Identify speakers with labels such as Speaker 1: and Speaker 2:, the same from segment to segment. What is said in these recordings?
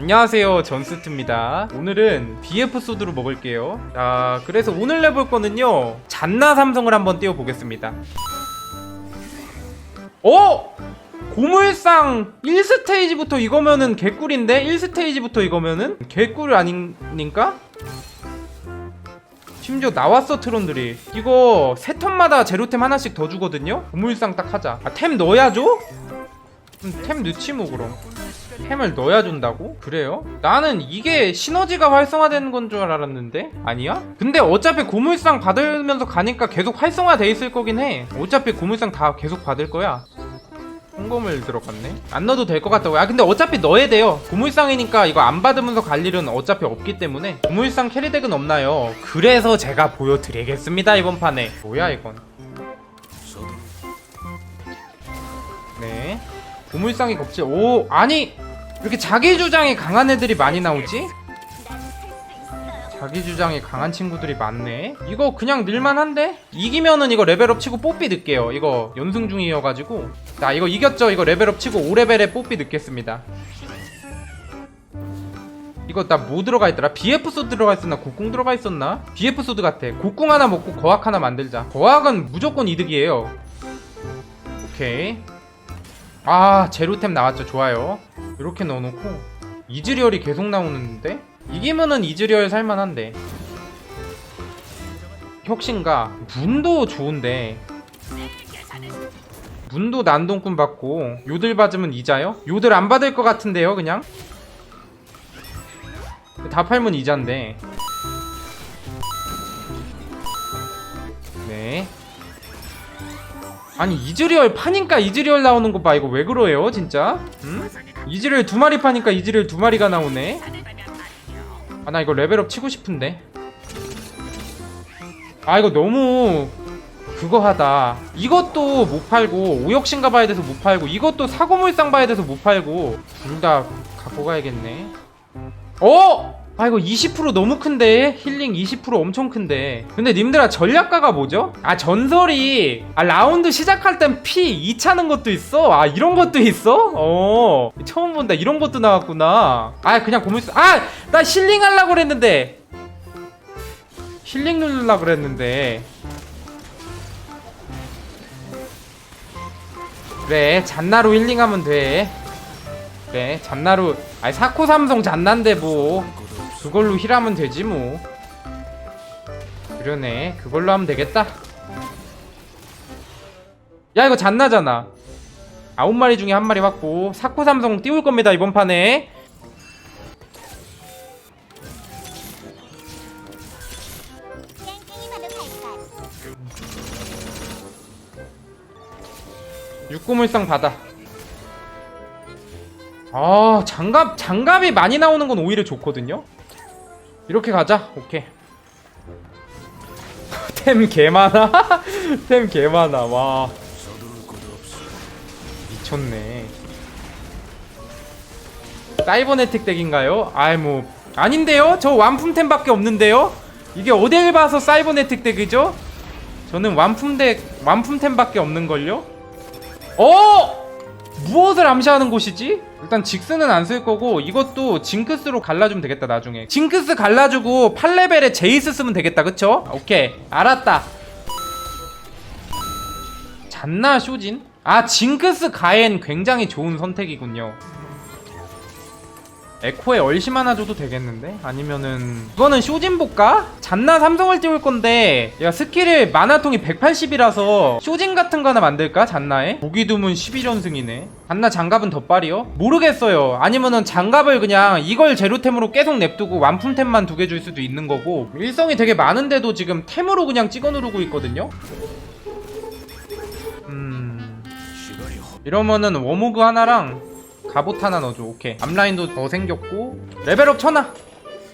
Speaker 1: 안녕하세요 전스트입니다 오늘은 BF 소드로 먹을게요 자 그래서 오늘 내볼 거는요 잔나 삼성을 한번 띄워보겠습니다 어? 고물상 1스테이지부터 이거면은 개꿀인데? 1스테이지부터 이거면은? 개꿀 아닌가? 심지어 나왔어 트론들이 이거 세 턴마다 제로템 하나씩 더 주거든요? 고물상 딱 하자 아 템 넣어야죠? 음, 템 넣지 뭐 그럼. 템을 넣어야 준다고? 그래요? 나는 이게 시너지가 활성화되는 건 줄 알았는데? 아니야? 근데 어차피 고물상 받으면서 가니까 계속 활성화돼 있을 거긴 해. 어차피 고물상 다 계속 받을 거야. 홍검을 들어갔네. 안 넣어도 될 것 같다고. 아 근데 어차피 넣어야 돼요. 고물상이니까 이거 안 받으면서 갈 일은 어차피 없기 때문에. 고물상 캐리덱은 없나요? 그래서 제가 보여드리겠습니다 이번 판에. 뭐야 이건? 네 고물상이 겁질 오 아니 이렇게 자기 주장이 강한 애들이 많이 나오지? 자기 주장이 강한 친구들이 많네 이거 그냥 늘만한데? 이기면은 이거 레벨업 치고 뽀삐 넣을게요 이거 연승 중이어가지고 자 이거 이겼죠 이거 레벨업 치고 5레벨에 뽀삐 넣겠습니다 이거 나 뭐 들어가 있더라? BF 소드 들어가 있었나? 곡궁 들어가 있었나? BF 소드 같아 곡궁 하나 먹고 거학 하나 만들자 거학은 무조건 이득이에요 오케이 아 제로템 나왔죠. 좋아요. 이렇게 넣어놓고 이즈리얼이 계속 나오는데? 이기면은 이즈리얼 살만한데. 혁신가? 문도 좋은데. 문도 난동꾼 받고 요들 받으면 이자요? 요들 안 받을 것 같은데요 그냥? 다 팔면 이자인데. 네 아니 이즈리얼 파니까 이즈리얼 나오는 거 봐 이거 왜 그러해요 진짜? 응? 이즈리얼 두 마리 파니까 이즈리얼 두 마리가 나오네 아 나 이거 레벨업 치고 싶은데 아 이거 너무 그거 하다 이것도 못 팔고 오역신가 봐야 돼서 못 팔고 이것도 사고물상 봐야 돼서 못 팔고 둘 다 갖고 가야겠네 어? 아 이거 20% 너무 큰데? 힐링 20% 엄청 큰데. 근데 님들아 전략가가 뭐죠? 아 전설이 아 라운드 시작할 땐 피 2차는 것도 있어? 아 이런 것도 있어? 어 처음 본다. 이런 것도 나왔구나. 아 그냥 고물상 아나 힐링 하려고 그랬는데. 힐링 누르려고 그랬는데. 그래 잔나로 힐링하면 돼. 그래 잔나로 아니 사코 삼성 잔난데 뭐 그걸로 힐하면 되지 뭐. 그러네. 그걸로 하면 되겠다. 야 이거 잔나잖아. 아홉 마리 중에 한 마리 확보 사코 삼성 띄울 겁니다 이번 판에? 육고물상 받아. 아 장갑 장갑이 많이 나오는 건 오히려 좋거든요 이렇게 가자 오케이 템 개많아 템 개많아 와 미쳤네 사이버네틱 덱인가요? 아이 뭐 아닌데요? 저 완품템밖에 없는데요? 이게 어딜 봐서 사이버네틱 덱이죠? 저는 완품덱 완품템밖에 없는걸요? 어! 무엇을 암시하는 곳이지? 일단 직스는 안 쓸 거고 이것도 징크스로 갈라주면 되겠다 나중에 징크스 갈라주고 8레벨에 제이스 쓰면 되겠다 그쵸? 오케이 알았다 잔나 쇼진? 아 징크스 가엔 굉장히 좋은 선택이군요 에코에 얼심 하나 줘도 되겠는데? 아니면은 이거는 쇼진 볼까? 잔나 삼성을 띄울 건데 얘가 스킬을 마나통이 180이라서 쇼진 같은 거 하나 만들까? 잔나에? 보기 드문 11연승이네 잔나 장갑은 덧발이요? 모르겠어요 아니면은 장갑을 그냥 이걸 제로템으로 계속 냅두고 완품템만 두 개 줄 수도 있는 거고 일성이 되게 많은데도 지금 템으로 그냥 찍어 누르고 있거든요? 음... 이러면은 워모그 하나랑 갑옷 하나 넣어줘. 오케이. 앞라인도 더 생겼고. 레벨업 쳐놔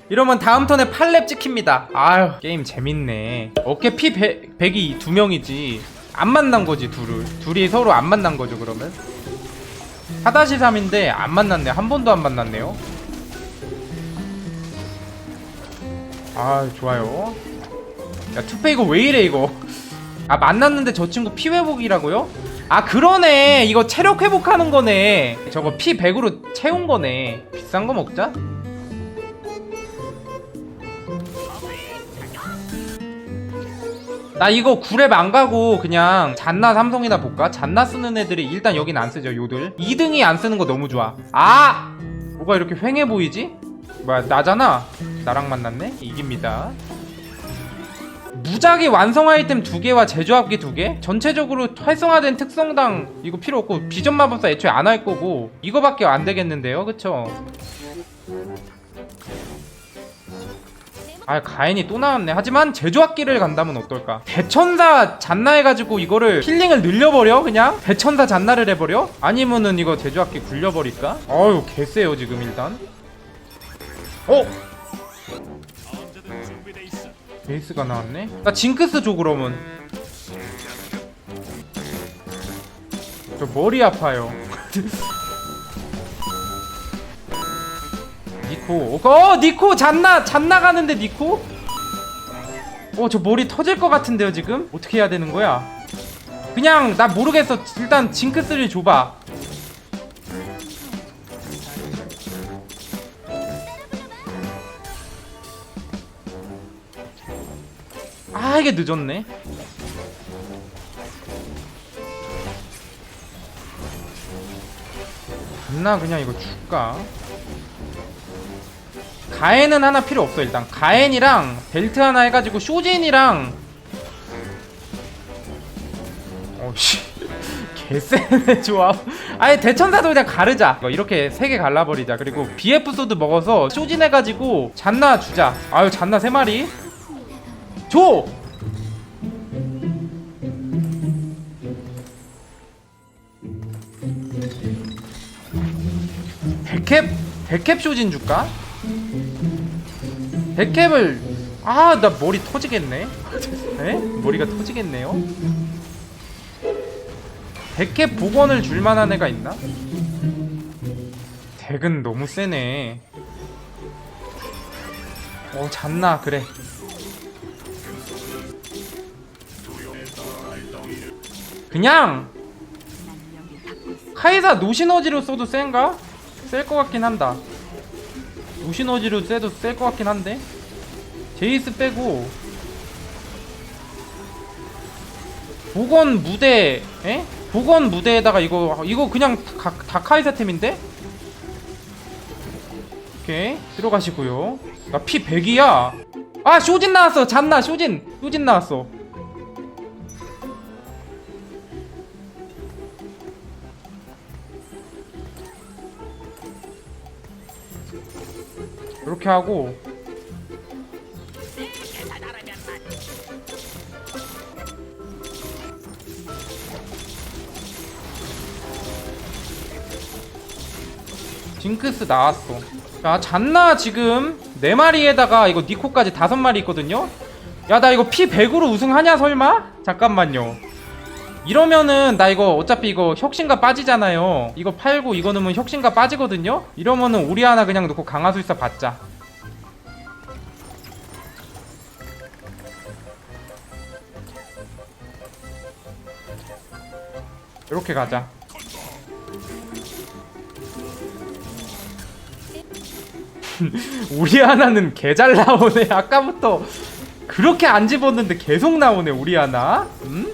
Speaker 1: 이러면 다음 턴에 8렙 찍힙니다. 아유 게임 재밌네. 어깨 피 100, 100이 두 명이지. 안 만난 거지 둘을. 둘이 서로 안 만난 거죠 그러면? 4-3인데 안 만났네. 한 번도 안 만났네요. 아 좋아요. 야 투페 이거 왜 이래 이거? 아 만났는데 저 친구 피 회복이라고요? 아 그러네 이거 체력 회복하는 거네 저거 피 100으로 채운 거네 비싼 거 먹자 나 이거 구랩 안 가고 그냥 잔나 삼성이나 볼까? 잔나 쓰는 애들이 일단 여긴 안 쓰죠 요들 2등이 안 쓰는 거 너무 좋아 아! 뭐가 이렇게 휑해 보이지? 뭐야 나잖아 나랑 만났네? 이깁니다 무작위 완성 아이템 두 개와 제조합기 두 개? 전체적으로 활성화된 특성당 이거 필요 없고 비전 마법사 애초에 안 할 거고 이거밖에 안 되겠는데요? 그쵸? 아 가인이 또 나왔네. 하지만 제조학기를 간다면 어떨까? 대천사 잔나 해가지고 이거를 힐링을 늘려버려? 그냥? 대천사 잔나를 해버려? 아니면은 이거 제조학기 굴려버릴까? 어휴 개쎄요 지금 일단. 어? 베이스가 나왔네? 나 징크스 줘 그러면. 저 머리 아파요. 니코. 어 니코 잔나 잔나 가는데 니코? 어저 머리 터질 것 같은데요 지금? 어떻게 해야 되는 거야? 그냥 나 모르겠어. 일단 징크스를 줘봐 아 이게 늦었네. 잔나 그냥 이거 줄까? 가엔은 하나 필요 없어 일단. 가엔이랑 벨트 하나 해가지고 쇼진이랑. 어씨. 개쎄네 조합. 아예 대천사도 그냥 가르자. 이렇게 세 개 갈라버리자. 그리고 BF 소드 먹어서 쇼진 해가지고 잔나 주자. 아유 잔나 세 마리. 줘! 백캡 쇼진 줄까? 백캡을 아 나 머리 터지겠네 에? 머리가 터지겠네요 백캡 복원을 줄만한 애가 있나? 덱은 너무 세네 어 잤나 그래 그냥 카이사 노시너지로 써도 센가? 셀 것 같긴 한다. 노시너지로 써도 셀 것 같긴 한데? 제이스 빼고. 복원 무대 에? 복원 무대에다가 이거 이거 그냥 다, 다 카이사템인데? 오케이. 들어가시고요. 나 피 100이야. 아 쇼진 나왔어. 잔나 쇼진. 쇼진 나왔어 이렇게 하고. 징크스 나왔어. 자 잔나 지금 네 마리에다가 이거 니코까지 다섯 마리 있거든요? 야 나 이거 피 100으로 우승하냐 설마? 잠깐만요. 이러면은 나 이거 어차피 이거 혁신가 빠지잖아요. 이거 팔고 이거 넣으면 혁신가 빠지거든요? 이러면은 우리 하나 그냥 놓고 강화술사 받자 이렇게 가자. 우리 하나는 개 잘 나오네. 아까부터 그렇게 안 집었는데 계속 나오네 우리 하나. 음?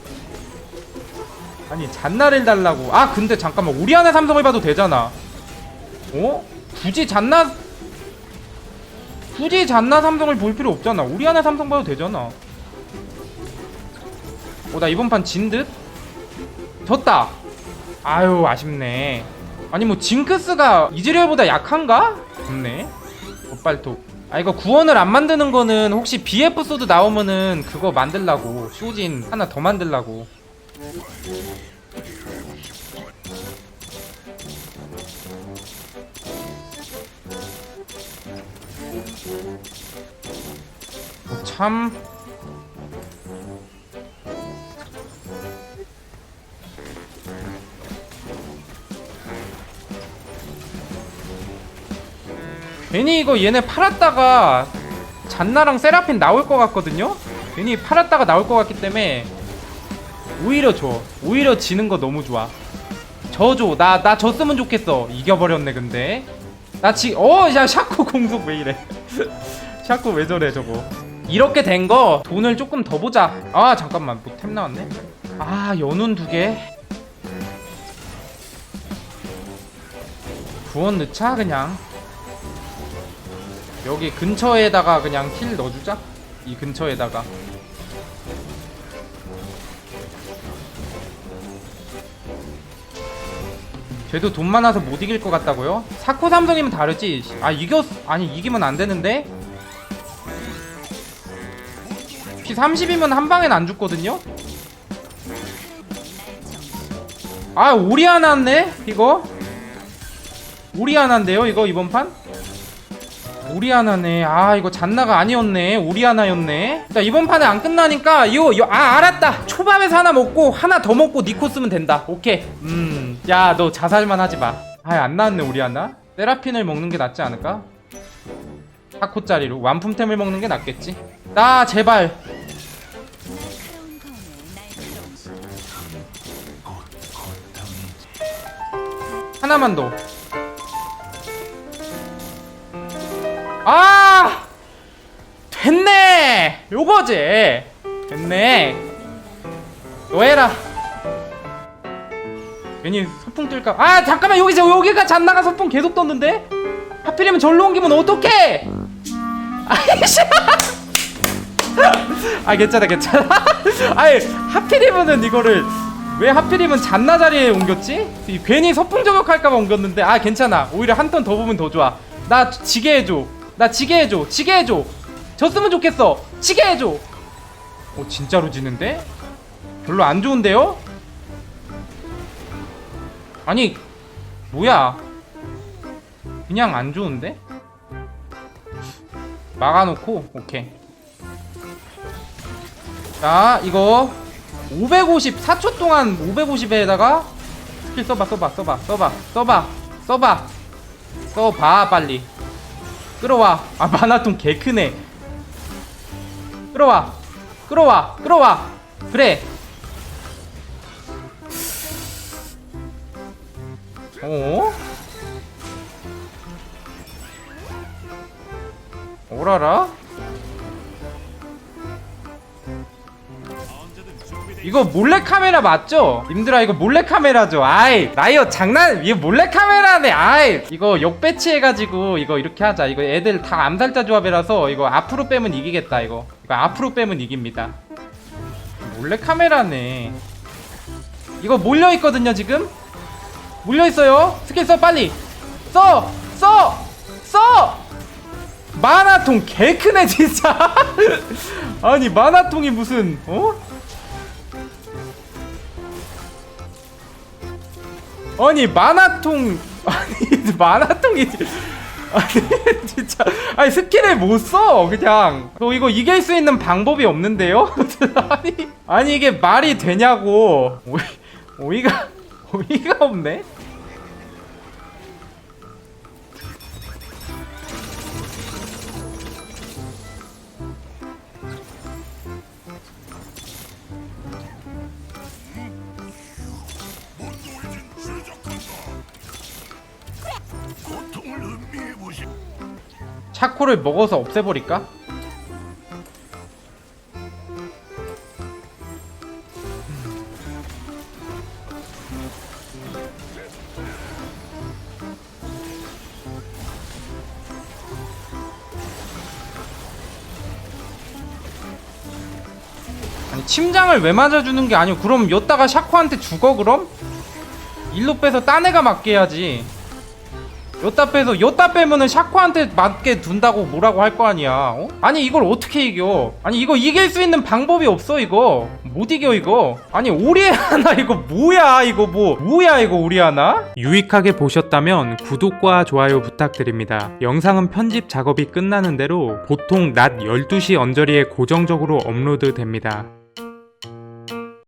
Speaker 1: 아니 잔나를 달라고. 아 근데 잠깐만. 우리 하나 삼성을 봐도 되잖아. 어? 굳이 잔나 굳이 잔나 삼성을 볼 필요 없잖아. 우리 하나 삼성 봐도 되잖아. 어 나 이번 판 진듯? 졌다. 아유 아쉽네. 아니 뭐 징크스가 이즈리얼보다 약한가? 없네. 엇발톱. 아 이거 구원을 안 만드는 거는 혹시 BF 소드 나오면은 그거 만들라고. 쇼진 하나 더 만들라고. 어, 참 괜히 이거 얘네 팔았다가 잔나랑 세라핀 나올 것 같거든요? 괜히 팔았다가 나올 것 같기 때문에 오히려 좋아 오히려 지는 거 너무 좋아. 저줘. 나 나 졌으면 좋겠어. 이겨버렸네 근데. 나 지 어야 샤코 공속 왜 이래. 샤코 왜 저래 저거. 이렇게 된 거 돈을 조금 더 보자. 아 잠깐만. 뭐 템 나왔네? 아 연운 두개? 구원 넣자 그냥 여기 근처에다가 그냥 힐 넣어주자 이 근처에다가 쟤도 돈 많아서 못 이길 것 같다고요? 사코 삼성이면 다르지 아 이겼 아니 이기면 안 되는데 피 30이면 한 방엔 안 죽거든요? 아 오리아나네 이거 오리아나인데요 이거 이번 판? 오리아나네. 아 이거 잔나가 아니었네. 오리아나였네. 자 이번 판에 안 끝나니까 이거, 이거 아 알았다. 초밥에서 하나 먹고 하나 더 먹고 니코 쓰면 된다. 오케이. 음 야 너 자살만 하지 마. 아안 나왔네 오리아나. 세라핀을 먹는 게 낫지 않을까? 4코짜리로. 완품템을 먹는 게 낫겠지. 나 제발. 하나만 더. 아! 됐네! 요거지! 됐네. 너 해라. 괜히 소풍 뜰까? 아, 잠깐만, 여기서, 여기가 잔나가 소풍 계속 떴는데? 하필이면 절로 옮기면 어떡해! 아이씨! 아, 괜찮아, 괜찮아. 아이, 하필이면은 이거를. 왜 하필이면 잔나 자리에 옮겼지? 이 괜히 서풍 저격할까봐 옮겼는데 아 괜찮아 오히려 한 턴 더 보면 더 좋아 나 지게 해줘 나 지게 해줘 지게 해줘. 졌으면 좋겠어. 지게 해줘. 어 진짜로 지는데? 별로 안 좋은데요? 아니 뭐야? 그냥 안 좋은데? 막아놓고 오케이. 자 이거 550 4초 동안 550에다가 스킬 써봐 써봐 써봐 써봐 써봐 써봐. 써봐 빨리 끌어와. 아 마나통 개 크네. 끌어와. 끌어와. 끌어와. 그래. 어? 오라라? 이거 몰래카메라 맞죠? 님들아 이거 몰래카메라죠 아이 나이어 장난 이거 몰래카메라네 아이 이거 역배치 해가지고 이거 이렇게 하자 이거 애들 다 암살자 조합이라서 이거 앞으로 빼면 이기겠다 이거 이거 앞으로 빼면 이깁니다 몰래카메라네 이거 몰려있거든요 지금 몰려있어요 스킬 써 빨리 써! 써! 써! 마나통 개 크네 진짜 아니 마나통이 무슨 어? 아니 만화통 아니 만화통이 아니 진짜. 아니 스킬을 못 써 그냥. 너 이거 이길 수 있는 방법이 없는데요? 아니 아니 이게 말이 되냐고. 오이, 오이가 오이가 없네 차코를 먹어서 없애버릴까? 아니 침장을 왜 맞아주는 게 아니고 그럼 여따가 샤코한테 죽어 그럼? 일로 빼서 딴 애가 맞게 해야지 여따 빼서 여따 빼면은 샤코한테 맞게 둔다고 뭐라고 할 거 아니야 어? 아니 이걸 어떻게 이겨? 아니 이거 이길 수 있는 방법이 없어 이거. 못 이겨 이거. 아니 오리아나 이거 뭐야 이거 뭐. 뭐야 이거 오리아나? 유익하게 보셨다면 구독과 좋아요 부탁드립니다. 영상은 편집 작업이 끝나는 대로 보통 낮 12시 언저리에 고정적으로 업로드 됩니다